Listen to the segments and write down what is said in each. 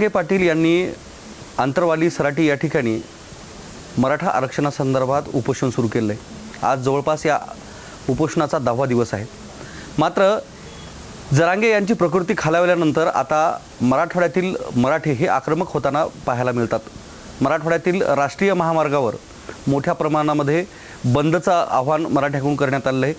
जरांगे पाटील यांनी आंतरवाली सराटी या ठिकाणी मराठा आरक्षणासंदर्भात उपोषण सुरू केलं आहे आज जवळपास या उपोषणाचा दहावा दिवस आहे. मात्र जरांगे यांची प्रकृती खालावल्यानंतर आता मराठवाड्यातील मराठे हे आक्रमक होताना पाहायला मिळतात. मराठवाड्यातील राष्ट्रीय महामार्गावर मोठ्या प्रमाणामध्ये बंदचं आव्हान मराठ्याकडून करण्यात आलं आहे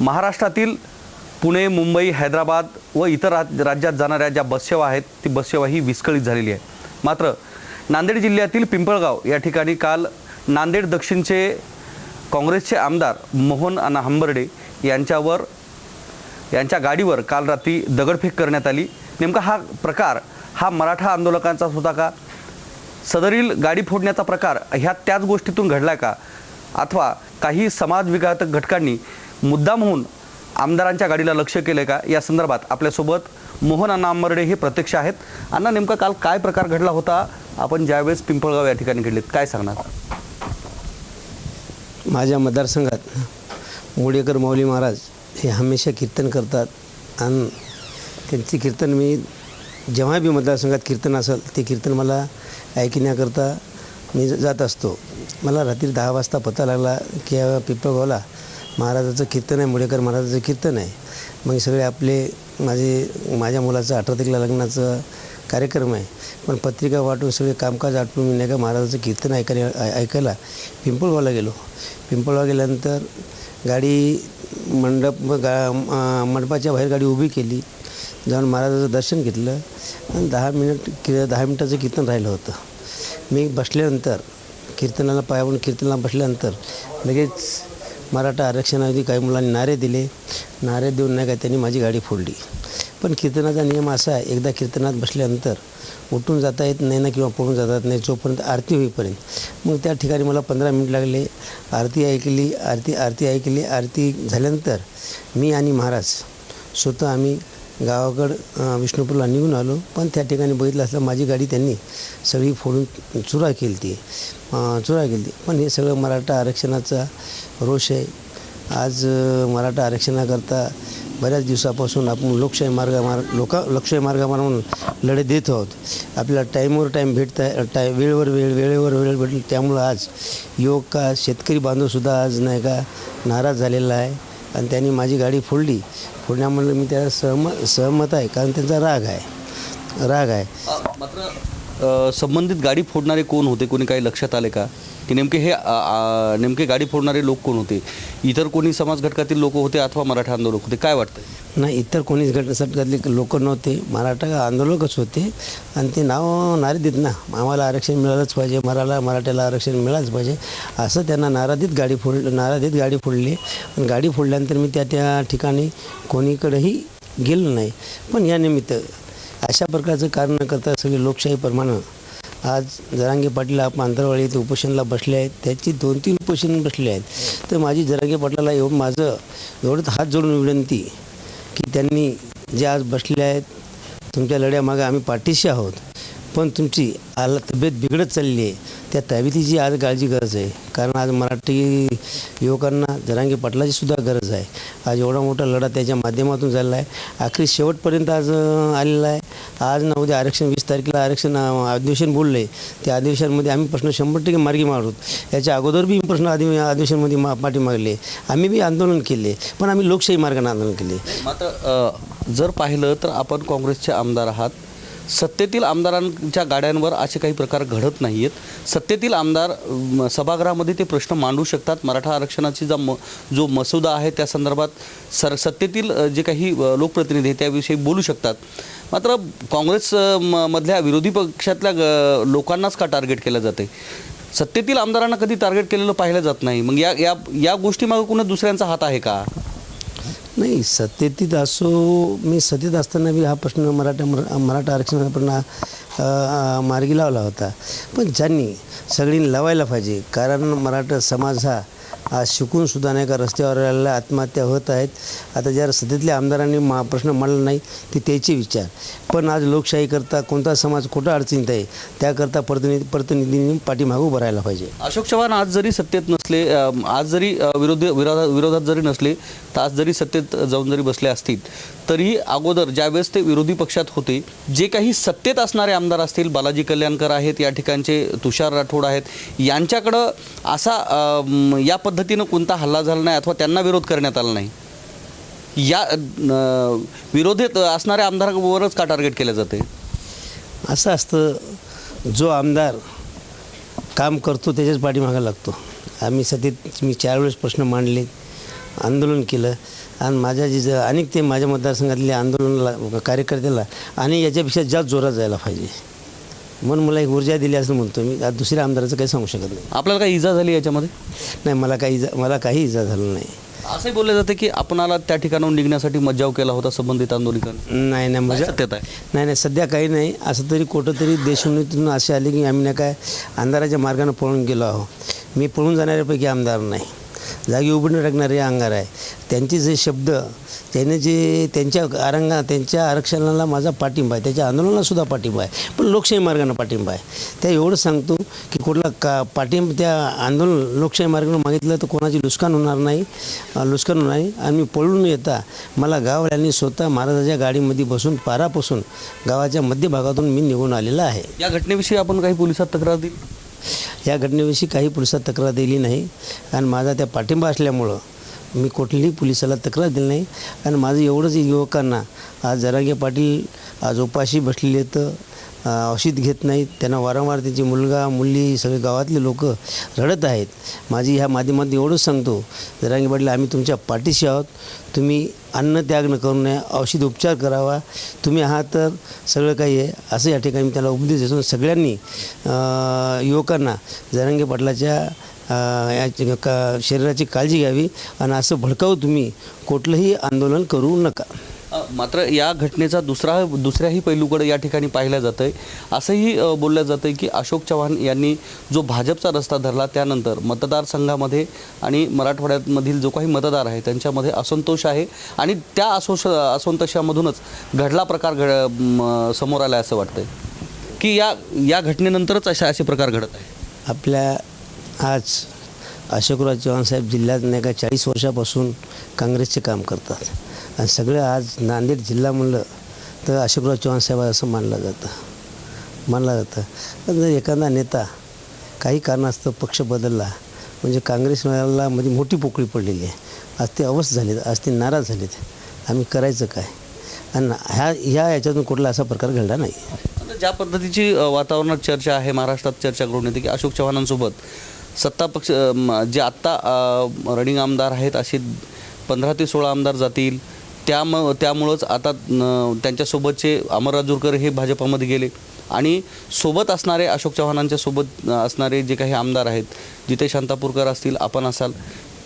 महाराष्ट्रातील पुणे मुंबई हैदराबाद व इतर राज राज्यात जाणाऱ्या ज्या बससेवा आहेत ती बससेवा ही विस्कळीत झालेली आहे मात्र नांदेड जिल्ह्यातील पिंपळगाव या ठिकाणी काल नांदेड दक्षिणचे काँग्रेसचे आमदार मोहन अना हंबर्डे यांच्यावर यांच्या गाडीवर काल रात्री दगडफेक करण्यात आली. नेमका हा प्रकार हा मराठा आंदोलकांचाच होता का? सदरील गाडी फोडण्याचा प्रकार ह्या त्याच गोष्टीतून घडला का? अथवा काही समाजविघातक घटकांनी मुद्दाम होऊन आमदारांच्या गाडीला लक्ष केले का? या संदर्भात आपल्यासोबत मोहन अण्णा आंबर्डे हे प्रत्यक्ष आहेत. अण्णा नेमका काल काय प्रकार घडला होता? आपण ज्यावेळेस पिंपळगाव या ठिकाणी घडलेत काय सांगणार? माझ्या मतदारसंघात मोडेकर माऊली महाराज हे हमेशा कीर्तन करतात आणि त्यांचे कीर्तन मी जेव्हा बी मतदारसंघात कीर्तन असेल ते कीर्तन मला ऐकण्याकरता मी जात असतो. मला रात्री दहा वाजता पत्ता लागला की पिंपळगावला महाराजाचं कीर्तन आहे मुडेकर महाराजाचं कीर्तन आहे. मग सगळे आपले माझे माझ्या मुलाचं अठरा तारखेला लग्नाचं कार्यक्रम आहे. पण पत्रिका वाटून सगळे कामकाज आटून मी नाही का महाराजाचं कीर्तन ऐकायला ऐकायला पिंपळगावला गेलो. पिंपळगाव गेल्यानंतर गाडी मंडप गा मंडपाच्या बाहेर गाडी उभी केली. जाऊन महाराजाचं दर्शन घेतलं. आणि दहा मिनिट कि दहा मिनिटाचं कीर्तन राहिलं होतं. मी बसल्यानंतर कीर्तनाला पायावरून कीर्तनाला बसल्यानंतर लगेच मराठा आरक्षणाऐवजी काही मुलांनी नारे दिले. नारे देऊन नाही का त्यांनी माझी गाडी फोडली. पण कीर्तनाचा नियम असा आहे एकदा कीर्तनात बसल्यानंतर उठून जाता येत नाही ना किंवा पळून जाता येत नाही जोपर्यंत आरती होईपर्यंत. मग त्या ठिकाणी मला पंधरा मिनिट लागले. आरती ऐकली आरती आरती ऐकली. आरती झाल्यानंतर मी आणि महाराज स्वतः आम्ही गावाकडं विष्णुपूरला निघून आलो. पण त्या ठिकाणी बघितलं असलं माझी गाडी त्यांनी सगळी फोडून चुरा केली ती. चुरा केली पण हे सगळं मराठा आरक्षणाचा रोष आहे. आज मराठा आरक्षणाकरता बऱ्याच दिवसापासून आपण लोकशाही मार्गा मार्ग लोका लोकशाही मार्गावर म्हणून लढे देत आहोत. आपल्याला टाईमवर टाईम भेटत आहे टाय वेळेवर वेळ वेळेवर वेळ भेटली त्यामुळं आज युवक का शेतकरी बांधवसुद्धा आज नाही का नाराज झालेला आहे. आणि त्यांनी माझी गाडी फोडली. फोडण्यामुळे मी त्याला सहम सहमत आहे कारण त्यांचा राग आहे. राग आहे. मात्र संबंधित गाडी फोडणारे कोण होते? कोणी काही लक्षात आले का? की नेमके हे नेमके गाडी फोडणारे लोक कोण होते? इतर कोणी समाज घटकातील लोक होते अथवा मराठा आंदोलक होते? काय वाटतं नाही इतर कोणीच घटनासाठी लोक नव्हते. मराठा आंदोलकच होते. आणि ते नाव नारे देत ना. आम्हाला आरक्षण मिळालंच पाहिजे. मराला मराठ्याला आरक्षण मिळालंच पाहिजे. असं त्यांना नाराधीत गाडी फोड नाराधीत गाडी फोडली. आणि गाडी फोडल्यानंतर मी त्या त्या ठिकाणी कोणीकडेही गेलो नाही. पण या निमित्त अशा प्रकारचं कारण करता सगळी लोकशाही प्रमाणं आज जरांगे पाटील आप आंतरवाडी येथे उपोषणाला बसले आहेत. त्याची दोन तीन उपोषण बसले आहेत. तर माझी जरांगे पाटलाला एवढं माझं एवढंच हात जोडून विनंती की त्यांनी जे आज बसले आहेत तुमच्या लढ्यामागे आम्ही पाठीशी आहोत. पण तुमची आला तब्येत बिघडत चालली आहे. त्या तब्येतीची आज काळजी गरज आहे. कारण आज मराठी युवकांना जरांगी पाटलाची सुद्धा गरज आहे. आज एवढा मोठा लढा त्याच्या माध्यमातून झालेला आहे. आखरी शेवटपर्यंत आज आलेला आहे. आज ना उद्या आरक्षण वीस तारखेला आरक्षण अधिवेशन बोलले. त्या अधिवेशनमध्ये आम्ही प्रश्न शंभर टक्के मार्गी मारू याच्या अगोदर बी प्रश्न अधि अधिवेशनमध्ये मा पाठी मागले. आम्ही बी आंदोलन केले. पण आम्ही लोकशाही मार्गाने आंदोलन केले. मात्र जर पाहिलं तर आपण काँग्रेसचे आमदार आहात. सत्तेतील आमदारांच्या गाड्यांवर असे काही प्रकार घडत नाही आहेत सत्तेतील आमदार सभागृहामध्ये ते प्रश्न मांडू शकतात. मराठा आरक्षणाची जा म जो मसुदा आहे त्या संदर्भात सर सत्तेतील जे काही लोकप्रतिनिधी त्याविषयी बोलू शकतात. मात्र काँग्रेस मधल्या विरोधी पक्षातल्या ग- लोकांनाच का टार्गेट केलं जाते सत्तेतील आमदारांना कधी टार्गेट केलेलं पाहिलं जात नाही. मग या या या गोष्टीमागं कुणा दुसऱ्यांचा हात आहे का? नाही सत्तेतीत असो मी सत्तेत असताना बी हा प्रश्न मराठा मरा- मराठा आरक्षणाचा मार्गी लावला होता. पण ज्यांनी सगळी लावायला पाहिजे कारण मराठा समाज हा आज शिकूनसुद्धा नाही का रस्त्यावर राहिलेल्या आत्महत्या होत आहेत. आता ज्या सध्यातल्या आमदारांनी मा प्रश्न मांडला नाही ते त्याचे विचार. पण आज लोकशाहीकरता कोणता समाज कुठं अडचणीत आहे त्याकरता प्रतिनिधी प्रतिनिधींनी पाठीमागं भरायला पाहिजे. अशोक चव्हाण आज जरी सत्तेत नसले आज जरी विरोध विरोधी विरोधात विरोधात जरी नसले तर आज जरी सत्तेत जाऊन जरी बसले असतील तरी अगोदर ज्यावेळेस ते विरोधी पक्षात होते जे काही सत्तेत असणारे आमदार असतील बालाजी कल्याणकर आहेत या ठिकाणचे तुषार राठोड आहेत यांच्याकडं असा या पद्धतीनं कोणता हल्ला झाला नाही अथवा त्यांना विरोध करण्यात आला नाही? या विरोधीत असणाऱ्या आमदारांवरच का टार्गेट केलं जाते असं असतं जो आमदार काम करतो त्याच्याच पाठीमागा लागतो. आम्ही सतत मी चार वेळेस प्रश्न मांडले आंदोलन केलं. आणि माझ्या जे ज- अनेक ते माझ्या मतदारसंघातले आंदोलनाला कार्यकर्त्याला आणि याच्यापेक्षा जास्त जोरात जायला पाहिजे. म्हणून मला एक ऊर्जा दिली असं म्हणतो मी. दुसऱ्या आमदाराचं काही सांगू शकत नाही. आपल्याला काही इजा झाली याच्यामध्ये? नाही मला काही इजा मला काही इजा झालं नाही. असंही बोलले जाते की आपणाला त्या ठिकाणाहून निघण्यासाठी मज्जाव केला होता संबंधित आंदोलकांनी. नाही नाही मजा सत्यता आहे? नाही नाही सध्या काही नाही. असं तरी कुठं तरी देशोन्नतीतून असे आले की आम्ही नाही काय अंधाराच्या मार्गाने पळून गेलो आहो मी पळून जाणाऱ्यापैकी आमदार नाही. जागी उभं टाकणारे अंगार आहे. त्यांचे जे शब्द त्याने जे त्यांच्या आरंगा त्यांच्या आरक्षणाला माझा पाठिंबा आहे. त्याच्या आंदोलनालासुद्धा पाठिंबा आहे. पण लोकशाही मार्गानं पाठिंबा आहे. त्या एवढं सांगतो की कुठला का पाठिंबा त्या आंदोलन लोकशाही मार्गानं मागितलं तर कोणाची नुकसान होणार नाही. नुकसान होणार नाही. आणि मी पळून येता मला गाववाल्यांनी स्वतः महाराजाच्या गाडीमध्ये बसून पारापासून गावाच्या मध्यभागातून मी निघून आलेला आहे. या घटनेविषयी आपण काही पोलिसात तक्रार दिली? या घटनेविषयी काही पोलिसात तक्रार दिली नाही. आणि माझा त्या पाठिंबा असल्यामुळं मी कुठलीही पोलिसाला तक्रार दिली नाही. आणि माझं एवढंच युवकांना आज जरांगे पाटील आज उपाशी बसलेले तर औषध घेत नाहीत. त्यांना वारंवार त्यांची मुलगा मुली सगळे गावातले लोक रडत आहेत. माझी ह्या माध्यमातून एवढंच सांगतो. जरांगी पाटील आम्ही तुमच्या पाठीशी आहोत. तुम्ही अन्न त्याग न करू नये औषध उपचार करावा. तुम्ही आहात तर सगळं काही आहे. असं या ठिकाणी मी त्याला उपदेश देतो. सगळ्यांनी युवकांना जरांगी पाटलाच्या का शरीराची काळजी घ्यावी आणि असं भडकावू तुम्ही. कुठलंही आंदोलन करू नका. मात्र या घटनेचा दुसरा दुसऱ्याही पैलूकडे या ठिकाणी पाहिलं जातं आहे असंही बोललं जातं आहे की अशोक चव्हाण यांनी जो भाजपचा रस्ता धरला त्यानंतर मतदारसंघामध्ये आणि मराठवाड्यामधील जो काही मतदार आहे त्यांच्यामध्ये असंतोष आहे आणि त्या असोष असंतोषामधूनच घडला प्रकार घड म, समोर आला असं वाटतंय. की या या घटनेनंतरच अशा असे प्रकार घडत आहे आपल्या आज अशोकराव चव्हाण साहेब जिल्ह्यात नाही का चाळीस वर्षापासून काँग्रेसचे काम करतात. आणि सगळं आज नांदेड जिल्हा म्हणलं तर अशोकराव चव्हाण साहेब असं मानलं जातं. मानलं जातं. पण जर एखादा नेता काही कारणास्तव पक्ष बदलला म्हणजे काँग्रेसला मध्ये म्हणजे मोठी पोकळी पडलेली आहे. आज ते अवस्थ झालेत आज ते नाराज झालेत. आम्ही करायचं काय? आणि ह्या ह्या याच्यातून कुठला असा प्रकार घडला नाही. ज्या पद्धतीची वातावरणात चर्चा आहे महाराष्ट्रात चर्चा करून येते की अशोक चव्हाणांसोबत सत्ता पक्ष जे आत्ता रनिंग आमदार आहेत असे पंधरा ते सोळा आमदार जातील. त्याम त्यामुळंच आता त्यांच्यासोबतचे अमर राजूरकर हे भाजपामध्ये गेले. आणि सोबत असणारे अशोक चव्हाणांच्या सोबत असणारे जे काही आमदार आहेत जिथे शांतापूरकर असतील आपण असाल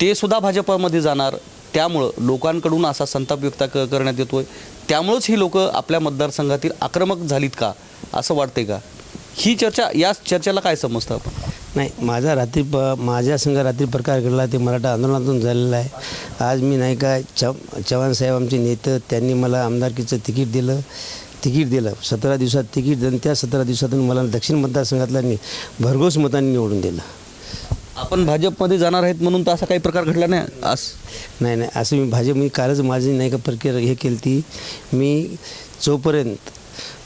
ते सुद्धा भाजपामध्ये जाणार. त्यामुळं लोकांकडून असा संताप व्यक्त क करण्यात येतोय. त्यामुळंच ही लोकं आपल्या मतदारसंघातील आक्रमक झालीत का असं वाटते का? ही चर्चा या चर्चेला काय समजतं आपण? नाही माझा रात्री प माझ्या संघ रात्री प्रकार घडला ते मराठा आंदोलनातून झालेला आहे. आज मी नाही का चव चव्हाण साहेब आमचे नेते त्यांनी मला आमदारकीचं तिकीट दिलं. तिकीट दिलं. सतरा दिवसात तिकीट दिलं त्या सतरा दिवसातून मला दक्षिण मतदारसंघातल्या भरघोस मतांनी निवडून दिलं. आपण भाजपमध्ये जाणार आहेत म्हणून तर असा काही प्रकार घडला नाही अस नाही नाही. असं मी भाजप मी कालच माझी नाही का प्रक्रिया हे केली ती. मी जोपर्यंत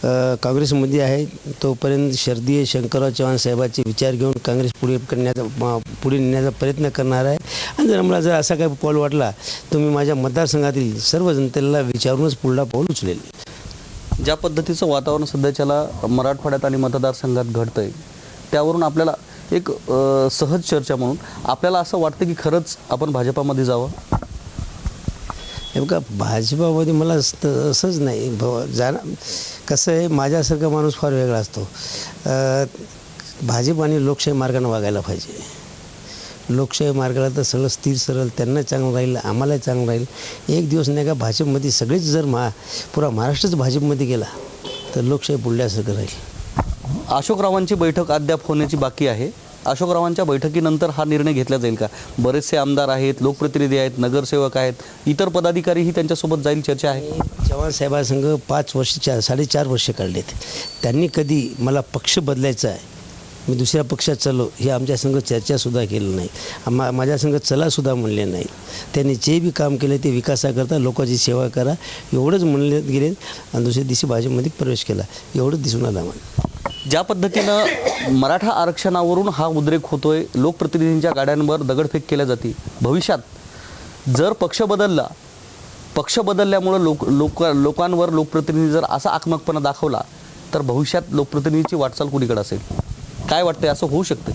काँग्रेसमध्ये आहे. तोपर्यंत शरदीय शंकरराव चव्हाण साहेबाचे विचार घेऊन काँग्रेस पुढे करण्याचा पुढे नेण्याचा प्रयत्न करणार आहे. आणि जर मला जर असा काही पाऊल वाटला तर मी माझ्या मतदारसंघातील सर्व जनतेला विचारूनच पुढला पाऊल उचलेल. ज्या पद्धतीचं वातावरण सध्याच्याला मराठवाड्यात आणि मतदारसंघात घडतंय त्यावरून आपल्याला एक सहज चर्चा म्हणून आपल्याला असं वाटतं की खरंच आपण भाजपामध्ये जावं? हे बघा भाजपामध्ये मला असंच नाही. भ- जाणं कसं आहे माझ्यासारखा माणूस फार वेगळा असतो. भाजप आणि लोकशाही मार्गाने वागायला पाहिजे. लोकशाही मार्गाला तर सगळं स्थिर सरळ त्यांना चांगलं राहील आम्हालाही चांगलं राहील. एक दिवस नाही का भाजपमध्ये सगळेच जर मा पुरा महाराष्ट्रच भाजपमध्ये गेला तर लोकशाही बुडल्यासारखं राहील. अशोकरावांची बैठक अद्याप होण्याची बाकी आहे. अशोकरावांच्या बैठकीनंतर हा निर्णय घेतला जाईल का? बरेचसे आमदार आहेत लोकप्रतिनिधी आहेत नगरसेवक आहेत इतर पदाधिकारीही त्यांच्यासोबत जाईल चर्चा आहे. चव्हाण साहेबांसंघ पाच वर्ष चार साडेचार वर्ष काढलेत. त्यांनी कधी मला पक्ष बदलायचा आहे मी दुसऱ्या पक्षात चलो हे आमच्या संघ चर्चासुद्धा केलं नाही. मा माझ्या संघ चलासुद्धा म्हणले नाही. त्यांनी जे बी काम केलं ते विकासाकरता लोकांची सेवा करा एवढंच म्हणले गेले आणि दुसऱ्या दिवशी भाजपमध्ये प्रवेश केला. एवढंच दिसून आलं आम्हाला. ज्या पद्धतीनं मराठा आरक्षणावरून हा उद्रेक होतोय लोकप्रतिनिधींच्या गाड्यांवर दगडफेक केल्या जाते. भविष्यात जर पक्ष बदलला पक्ष बदलल्यामुळं लोक लोक लोकांवर लोकप्रतिनिधी जर असा आक्रमकपणा दाखवला तर भविष्यात लोकप्रतिनिधीची वाटचाल कुणीकडे असेल? काय वाटतंय? असं होऊ शकतं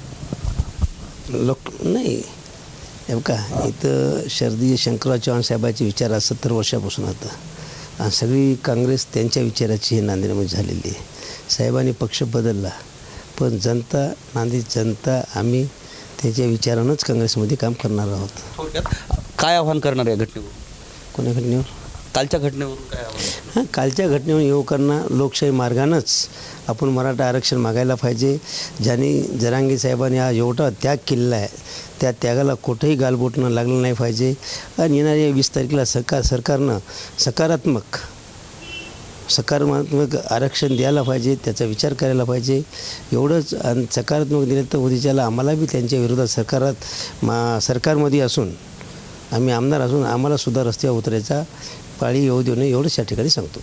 लोक नाही. का इथं शरदीय शंकरराव चव्हाण साहेबाचे विचार आज सत्तर वर्षापासून होता. आणि सगळी काँग्रेस त्यांच्या विचाराची हे नांदेडमध्ये झालेली आहे. साहेबांनी पक्ष बदलला पण जनता नांदेड जनता आम्ही त्याच्या विचारानंच काँग्रेसमध्ये काम करणार आहोत. थोडक्यात काय आव्हान करणार या घटनेवर? कोण्या घटनेवर कालच्या घटनेवरून काय आव्हान हां कालच्या घटनेवर युवकांना लोकशाही मार्गानंच आपण मराठा आरक्षण मागायला पाहिजे. ज्यांनी जरांगी साहेबांनी हा एवढा त्याग केलेला आहे त्या त्यागाला कुठेही गालबोटणं लागलं नाही पाहिजे. आणि येणाऱ्या वीस तारखेला सरकार सरकारनं सकारात्मक सकारात्मक आरक्षण द्यायला पाहिजे त्याचा विचार करायला पाहिजे. एवढंच आणि सकारात्मक दिलं तर उद्याच्याला आम्हाला बी त्यांच्या विरोधात सरकारात मा सरकारमध्ये असून आम्ही आमदार असून आम्हालासुद्धा रस्त्यावर उतरायचा पाळी येऊ देऊ नये एवढंच या ठिकाणी सांगतो.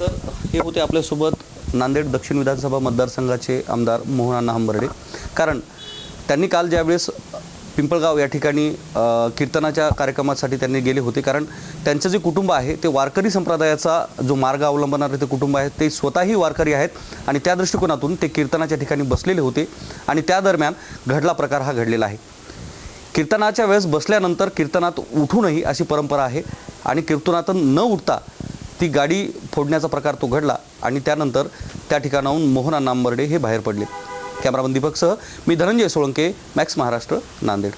तर हे होते आपल्यासोबत नांदेड दक्षिण विधानसभा मतदारसंघाचे आमदार मोहनाना हंबर्डे. कारण त्यांनी काल ज्यावेळेस पिंपळगाव या ठिकाणी कीर्तनाच्या कार्यक्रमासाठी त्यांनी गेले होते. कारण त्यांचं जे कुटुंब आहे ते वारकरी संप्रदायाचा जो मार्ग अवलंबणारे ते कुटुंब आहे. ते स्वतःही वारकरी आहेत आणि त्या दृष्टिकोनातून ते कीर्तनाच्या ठिकाणी बसलेले होते आणि त्या दरम्यान घडला प्रकार हा घडलेला आहे. कीर्तनाच्या वेळेस बसल्यानंतर कीर्तनात उठू नये अशी परंपरा आहे. आणि कीर्तनातून न उठता ती गाडी फोडण्याचा प्रकार तो घडला आणि त्यानंतर त्या ठिकाणाहून मोहन नांबर्डे हे बाहेर पडले. कॅमेरामन दीपकसह मी धनंजय सोळंके मॅक्स महाराष्ट्र नांदेड.